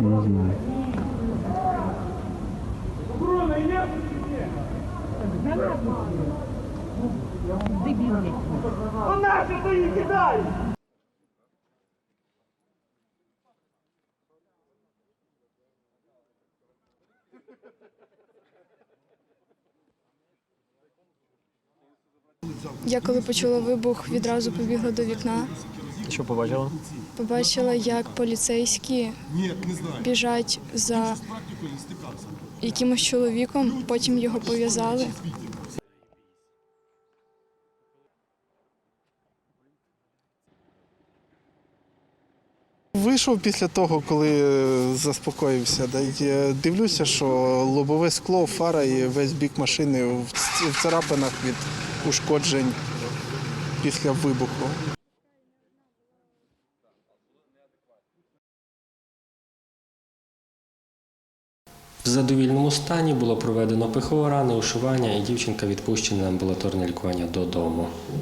Не знаю. Я коли почула вибух, відразу побігла до вікна. Що побачила? Побачила, як поліцейські біжать за якимось чоловіком, потім його пов'язали. Вийшов після того, коли е, заспокоївся. Е, дивлюся, що лобове скло, фара і весь бік машини в царапинах від ушкоджень після вибуху. Задовільному стані було проведено ПХО рани, ушивання і дівчинка відпущена на амбулаторне лікування додому.